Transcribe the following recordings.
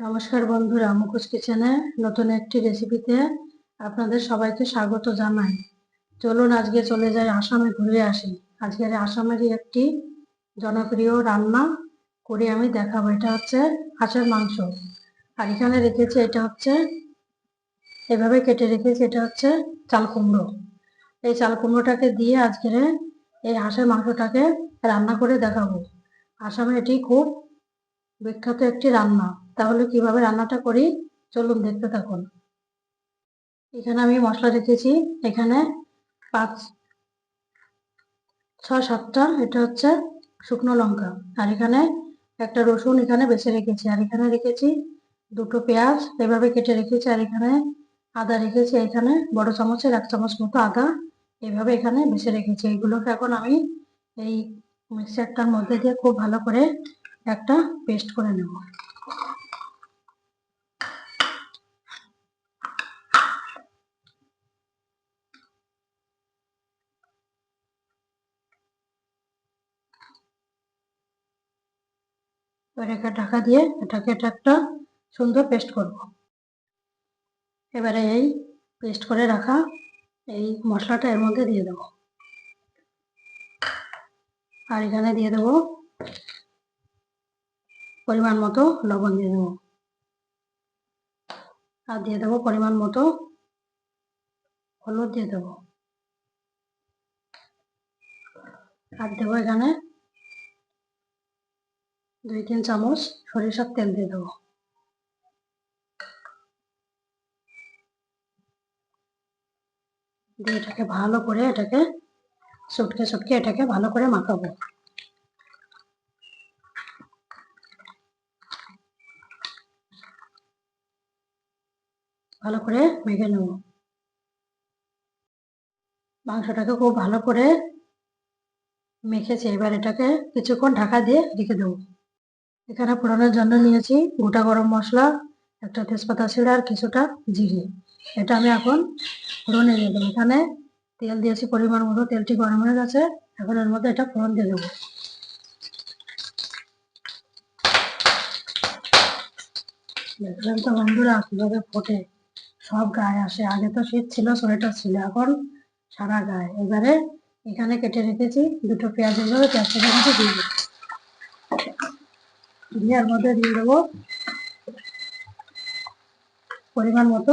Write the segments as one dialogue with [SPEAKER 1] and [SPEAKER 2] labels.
[SPEAKER 1] নমস্কার বন্ধুরা, মুখোশ কিচেনে নতুন একটি রেসিপিতে আপনাদের সবাইকে স্বাগত জানাই। চলুন আজকে চলে যাই আসামে ঘুরে আসি। আজকের আসামেরই একটি জনপ্রিয় রান্না করে আমি দেখাবো। এটা হচ্ছে হাঁসের মাংস। আর এখানে রেখেছি, এটা হচ্ছে, এভাবে কেটে রেখেছি, এটা হচ্ছে চাল কুমড়ো। এই চাল কুমড়োটাকে দিয়ে আজকের এই হাঁসের মাংসটাকে রান্না করে দেখাবো। আসামে এটি খুব বিখ্যাত একটি রান্না। তাহলে কীভাবে রান্নাটা করি? চলুন দেখতে থাকুন। এখানে আমি মশলা রেখেছি। এখানে পাঁচ ছয় সাতটা। এটা হচ্ছে শুকনো লঙ্কা। আর এখানে একটা রসুন এখানে বেছে রেখেছি। আর এখানে রেখেছি দুটো পেঁয়াজ, এভাবে কেটে রেখেছি। আর এখানে আদা রেখেছি। এখানে বড় চামচের এক চামচ মতো আদা এভাবে এখানে বেছে রেখেছি। এইগুলোকে এখন আমি এই মিক্সারটার মধ্যে দিয়ে খুব ভালো করে একটা পেস্ট করে নেব। একটা ঢাকা দিয়ে এটাকে এটা একটা সুন্দর পেস্ট করব। এবারে এই পেস্ট করে রাখা এই মশলাটা এর মধ্যে দিয়ে দেবো। আর এখানে দিয়ে দেবো পরিমাণ মতো লবণ দিয়ে দেবো। আর দিয়ে দেবো পরিমাণ মতো হলুদ দিয়ে দেবো। আর দেবো এখানে দুই তিন চামচ সরিষার তেল দিয়ে দেবো। দিয়ে এটাকে ভালো করে এটাকে চটকে চটকে এটাকে ভালো করে মাখাবো। ভালো করে মেখে নেব। মাংসটাকে খুব ভালো করে মেখেছি। এবার এটাকে কিছুক্ষণ ঢাকা দিয়ে রেখে দেবো। এখানে ফোড়নের জন্য নিয়েছি গোটা গরম মশলা, একটা তেজপাতা ছিঁড়ে আর কিছুটা জিরে। এটা আমি এখন ফোড়নে দিয়ে দেবো। এখানে তেল দিয়েছি পরিমাণ মতো, তেলটি গরম হয়ে গেছে। এখন এর মধ্যে এটা ফোড়ন দিয়ে দেবো। দেখলেন তো বন্ধুরা কীভাবে ফোটে। সব গায়ে আসে। আগে তো শীত ছিল, সোয়েটার ছিল, এখন সারা গায়ে। এবারে এখানে কেটে রেখেছি, দুটো পেঁয়াজ এভাবে পেঁয়াজটাকে মধ্যে দিয়ে দেবো। দিয়ে এর মধ্যে দিয়ে দেবো পরিমাণ মতো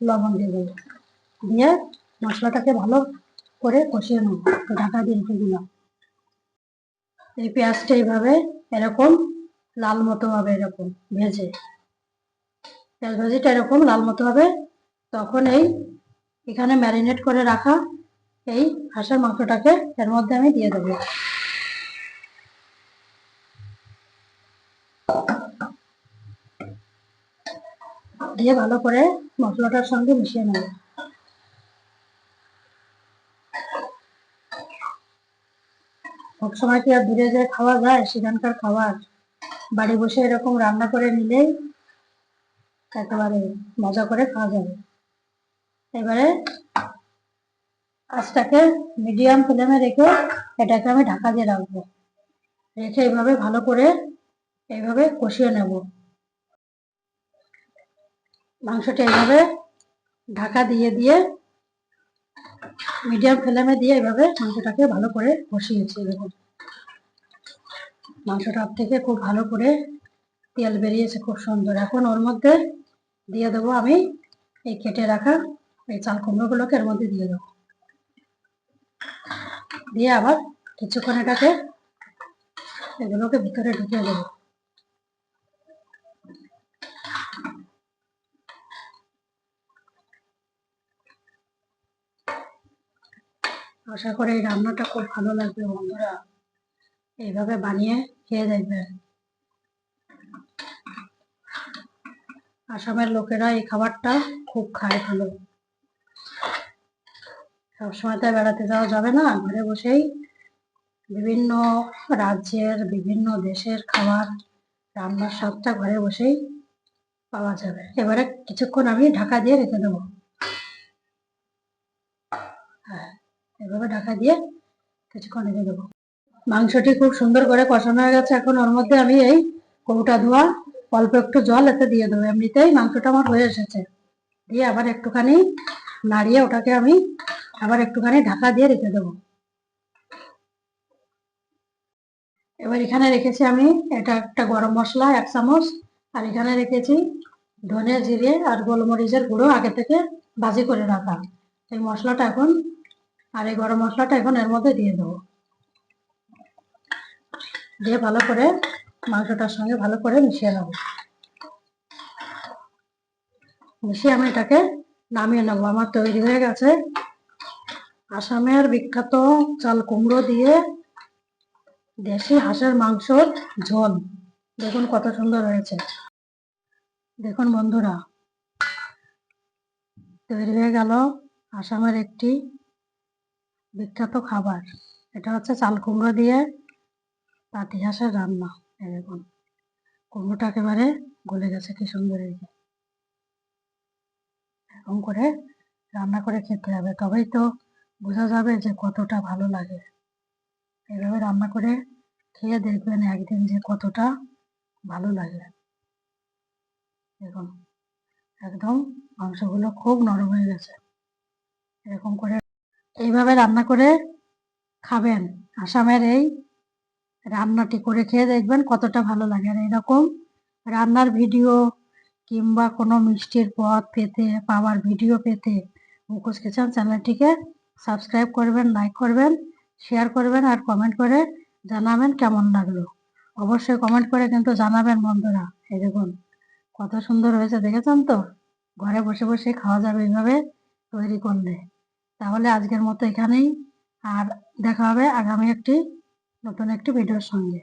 [SPEAKER 1] লবণ দিয়ে দেবো। দিয়ে মশলাটাকে ভালো করে কষিয়ে নেব ঢাকা দিয়ে রেখে দিলাম। এই পেঁয়াজটা এইভাবে এরকম, লাল মতো হবে এরকম, ভেজে। পেঁয়াজ ভাজিটা এরকম লাল মতো হবে। তখন এই এখানে ম্যারিনেট করে রাখা এই হাঁসের মাংসটাকে এর মধ্যে আমি দিয়ে দেবো। দিয়ে ভালো করে মশলাটার সঙ্গে মিশিয়ে নেব। সবসময় কি আর দূরে যে খাওয়া যায়, সেখানকার খাবার, বাড়ি বসে এরকম রান্না করে নিলেই একেবারে মজা করে খাওয়া যাবে। এবারে আঁচটাকে মিডিয়াম ফ্লেমে রেখে এটাকে আমি ঢাকা দিয়ে রাখব। রেখে এইভাবে ভালো করে এইভাবে কষিয়ে নেব। মাংসটা এইভাবে ঢাকা দিয়ে দিয়ে মিডিয়াম ফ্লেমে দিয়ে এইভাবে মাংসটাকে ভালো করে কষিয়েছি দেখুন মাংসটার থেকে খুব ভালো করে তেল বেরিয়েছে, খুব সুন্দর। এখন ওর মধ্যে দিয়ে দেবো আমি এই কেটে রাখা এই চাল কুমড়োগুলোকে এর মধ্যে দিয়ে দেবো। দিয়ে আবার কিছুক্ষণ এটাকে এগুলোকে ভিতরে ঢুকিয়ে দেবো। আশা করি এই রান্নাটা খুব ভালো লাগবে বন্ধুরা। এইভাবে বানিয়ে খেয়ে দেখবেন। আসামের লোকেরা এই খাবারটা খুব খায় ভালো। সবসময় তো বেড়াতে যাওয়া যাবে না। ঘরে বসেই বিভিন্ন রাজ্যের, বিভিন্ন দেশের খাবার, রান্নার স্বাদটা ঘরে বসেই পাওয়া যাবে। এবারে কিছুক্ষণ আমি ঢাকা দিয়ে রেখে দেবো। হ্যাঁ এভাবে ঢাকা দিয়ে কিছুক্ষণ রেখে দেবো। মাংসটি খুব সুন্দর করে কষানো হয়ে গেছে। এখন ওর মধ্যে আমি এই কৌটা ধোয়া অল্প একটু জল এতে দিয়ে দেবো। এমনিতেই মাংসটা আমার হয়ে এসেছে। দিয়ে আবার একটুখানি নাড়িয়ে ওটাকে আমি আবার একটুখানি ঢাকা দিয়ে রেখে দেবো। এবার এখানে রেখেছি আমি এটা একটা গরম মশলা, এক চামচ। আর এখানে রেখেছি ধনে জিরে আর গোলমরিচের গুঁড়ো আগে থেকে ভাজি করে রাখা। এই মশলাটা এখন, আর এই গরম মশলাটা এখন এর মধ্যে দিয়ে দেবো। দিয়ে ভালো করে মাংসটার সঙ্গে ভালো করে মিশিয়ে নেব। মিশিয়ে আমি এটাকে নামিয়ে নেব। আমার তৈরি হয়ে গেছে আসামের বিখ্যাত চাল কুমড়ো দিয়ে দেশি হাঁসের মাংসর ঝোল। দেখুন কত সুন্দর হয়েছে। দেখুন বন্ধুরা, তৈরি হয়ে গেল আসামের একটি বিখ্যাত খাবার। এটা হচ্ছে চাল কুমড়ো দিয়ে পাতি হাঁসের রান্না। দেখুন কুমড়োটা একেবারে গলে গেছে, কি সুন্দর এই এরকম করে রান্না করে খেতে হবে। তবেই তো বোঝা যাবে যে কতটা ভালো লাগে। এভাবে রান্না করে খেয়ে দেখবেন একদিন যে কতটা ভালো লাগে। দেখুন, একদম মাংসগুলো খুব নরম হয়ে গেছে। এরকম করে এইভাবে রান্না করে খাবেন। আসামের এই রান্নাটি করে খেয়ে দেখবেন কতটা ভালো লাগে। আর এরকম রান্নার ভিডিও কিংবা কোনো মিষ্টির পদ পেতে, পাওয়ার ভিডিও পেতে মুখোশ কিচেন চ্যানেলটিকে সাবস্ক্রাইব করবেন, লাইক করবেন, শেয়ার করবেন আর কমেন্ট করে জানাবেন কেমন লাগল। অবশ্যই কমেন্ট করে কিন্তু জানাবেন বন্ধুরা। এই দেখুন, কত সুন্দর হয়েছে, দেখেছেন তো? ঘরে বসে বসে খাওয়া যাবে এইভাবে তৈরি করলে। তাহলে আজকের মতো এখানেই, আর দেখা হবে আগামী একটি নতুন একটি ভিডিওর সঙ্গে।